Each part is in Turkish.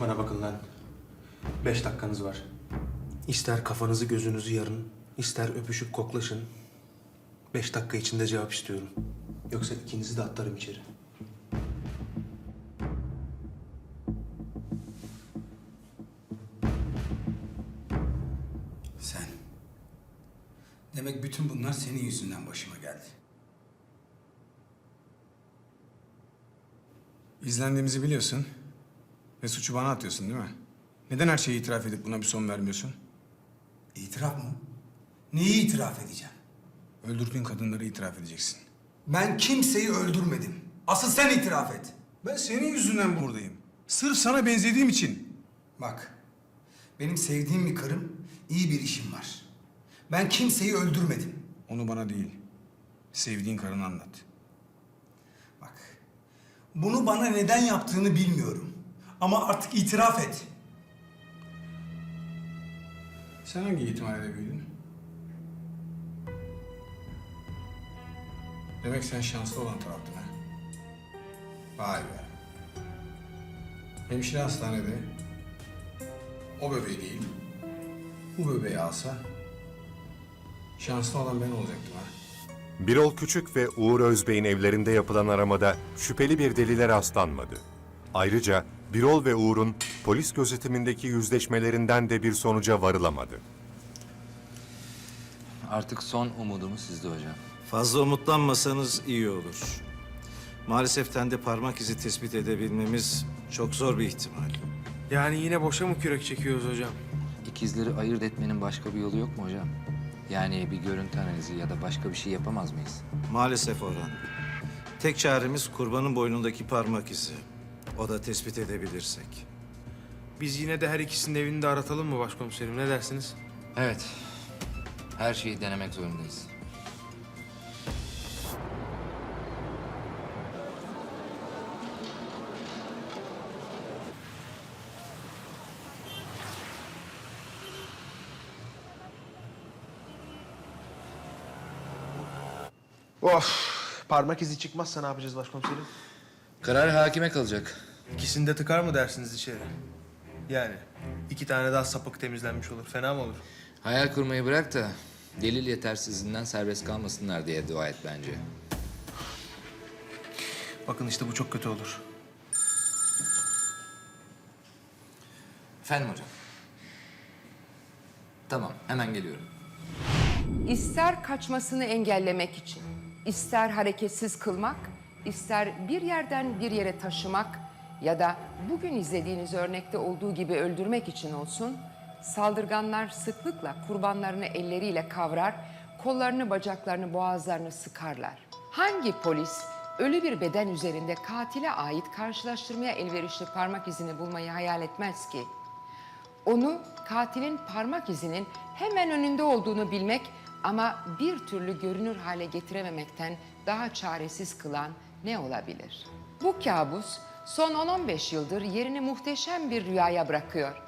Bana bakın lan. Beş dakikanız var. İster kafanızı gözünüzü yarın, ister öpüşüp koklaşın. Beş dakika içinde cevap istiyorum. Yoksa ikinizi de atlarım içeri. Sen. Demek bütün bunlar senin yüzünden başıma geldi. İzlendiğimizi biliyorsun. Ve suçu bana atıyorsun değil mi? Neden her şeyi itiraf edip buna bir son vermiyorsun? İtiraf mı? Neyi itiraf edeceğim? Öldürdüğün kadınları itiraf edeceksin. Ben kimseyi öldürmedim. Asıl sen itiraf et. Ben senin yüzünden buradayım. Sırf sana benzediğim için. Bak, benim sevdiğim bir karım, iyi bir işim var. Ben kimseyi öldürmedim. Onu bana değil, sevdiğin karını anlat. Bak, bunu bana neden yaptığını bilmiyorum. Ama artık itiraf et. Sen hangi ihtimalle büyüdün? Demek sen şanslı olan taraftın ha? Vay be. Hemşire hastanede o bebeği değil, bu bebeği alsa şanslı olan ben olacaktım ha. Birol Küçük ve Uğur Özbey'in evlerinde yapılan aramada şüpheli bir delile rastlanmadı. Ayrıca Birol ve Uğur'un polis gözetimindeki yüzleşmelerinden de bir sonuca varılamadı. Artık son umudumuz sizde hocam. Fazla umutlanmasanız iyi olur. Maalesef tende parmak izi tespit edebilmemiz çok zor bir ihtimal. Yani yine boşa mı kürek çekiyoruz hocam? İkizleri ayırt etmenin başka bir yolu yok mu hocam? Yani bir görüntü analizi ya da başka bir şey yapamaz mıyız? Maalesef Orhan. Tek çaremiz kurbanın boynundaki parmak izi. O da tespit edebilirsek. Biz yine de her ikisinin evini de aratalım mı başkomiserim? Ne dersiniz? Evet. Her şeyi denemek zorundayız. Of! Parmak izi çıkmazsa ne yapacağız başkomiserim? Karar hakime kalacak. İkisini de tıkar mı dersiniz içeri? Yani iki tane daha sapık temizlenmiş olur. Fena mı olur? Hayal kurmayı bırak da delil yetersizliğinden serbest kalmasınlar diye dua et bence. Bakın işte bu çok kötü olur. Efendim hocam. Tamam, hemen geliyorum. İster kaçmasını engellemek için, ister hareketsiz kılmak, ister bir yerden bir yere taşımak ya da bugün izlediğiniz örnekte olduğu gibi öldürmek için olsun, saldırganlar sıklıkla kurbanlarını elleriyle kavrar, kollarını, bacaklarını, boğazlarını sıkarlar. Hangi polis ölü bir beden üzerinde katile ait karşılaştırmaya elverişli parmak izini bulmayı hayal etmez ki? Onu katilin parmak izinin hemen önünde olduğunu bilmek ama bir türlü görünür hale getirememekten daha çaresiz kılan ne olabilir? Bu kabus son 10-15 yıldır yerini muhteşem bir rüyaya bırakıyor.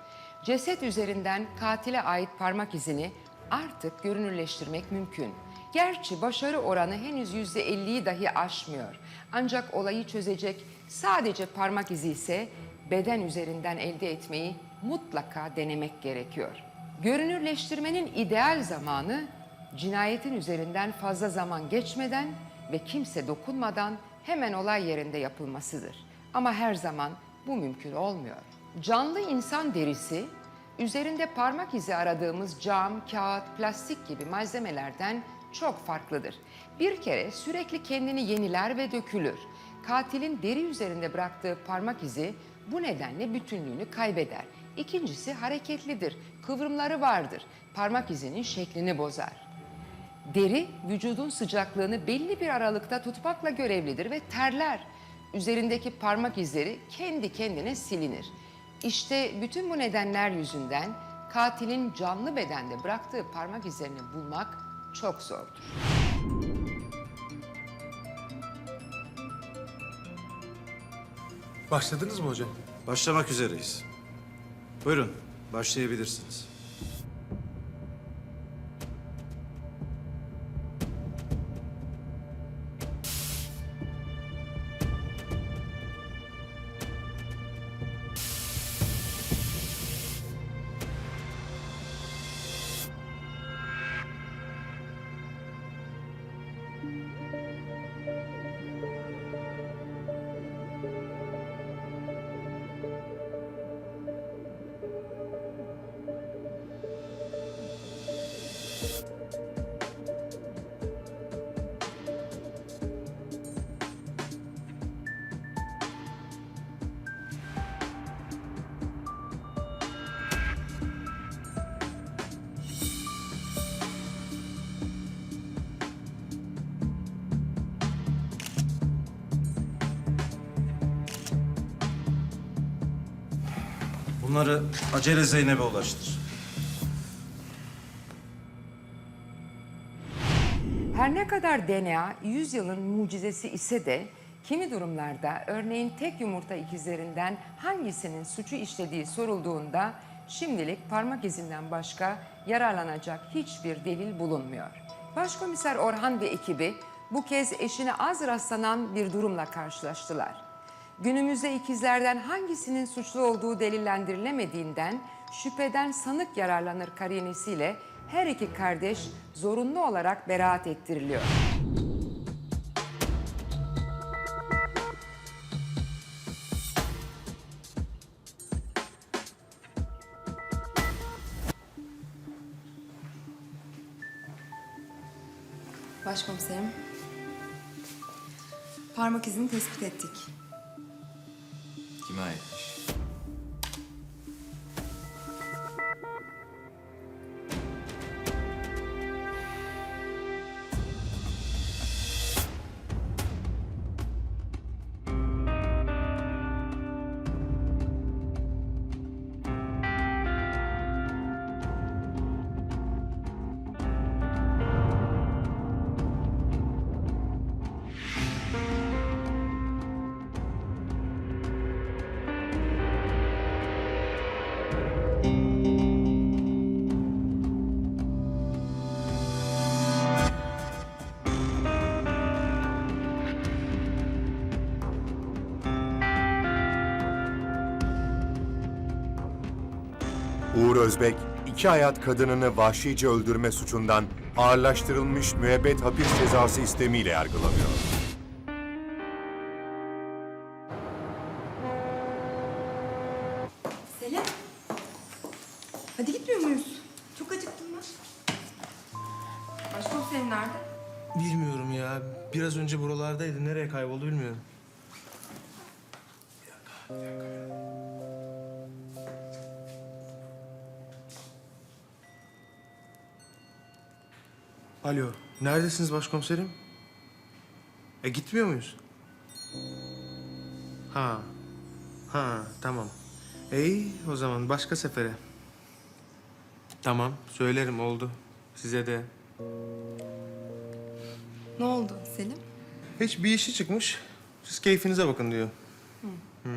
Ceset üzerinden katile ait parmak izini artık görünürleştirmek mümkün. Gerçi başarı oranı henüz yüzde 50'yi dahi aşmıyor. Ancak olayı çözecek sadece parmak izi ise beden üzerinden elde etmeyi mutlaka denemek gerekiyor. Görünürleştirmenin ideal zamanı cinayetin üzerinden fazla zaman geçmeden ve kimse dokunmadan hemen olay yerinde yapılmasıdır. Ama her zaman bu mümkün olmuyor. Canlı insan derisi üzerinde parmak izi aradığımız cam, kağıt, plastik gibi malzemelerden çok farklıdır. Bir kere sürekli kendini yeniler ve dökülür. Katilin deri üzerinde bıraktığı parmak izi bu nedenle bütünlüğünü kaybeder. İkincisi hareketlidir, kıvrımları vardır. Parmak izinin şeklini bozar. Deri vücudun sıcaklığını belli bir aralıkta tutmakla görevlidir ve terler. Üzerindeki parmak izleri kendi kendine silinir. İşte bütün bu nedenler yüzünden katilin canlı bedende bıraktığı parmak izlerini bulmak çok zordur. Başladınız mı hocam? Başlamak üzereyiz. Buyurun, başlayabilirsiniz. Bunları acele Zeynep'e ulaştır. Her ne kadar DNA yüzyılın mucizesi ise de kimi durumlarda örneğin tek yumurta ikizlerinden hangisinin suçu işlediği sorulduğunda şimdilik parmak izinden başka yararlanacak hiçbir delil bulunmuyor. Başkomiser Orhan ve ekibi bu kez eşine az rastlanan bir durumla karşılaştılar. Günümüzde ikizlerden hangisinin suçlu olduğu delillendirilemediğinden şüpheden sanık yararlanır karinesiyle her iki kardeş zorunlu olarak beraat ettiriliyor. Başkomiserim. Parmak izini tespit ettik. Nice. Uğur Özbek, iki hayat kadınını vahşice öldürme suçundan ağırlaştırılmış müebbet hapis cezası istemiyle yargılanıyor. Selim. Hadi gitmiyor muyuz? Çok acıktım ben. Başkomiserim nerede? Bilmiyorum ya. Biraz önce buralardaydı. Nereye kayboldu bilmiyorum. Alo, neredesiniz başkomiserim? E gitmiyor muyuz? Ha, ha tamam. İyi o zaman başka sefere. Tamam, söylerim oldu. Size de. Ne oldu Selim? Hiç bir işi çıkmış. Siz keyfinize bakın diyor. Hı.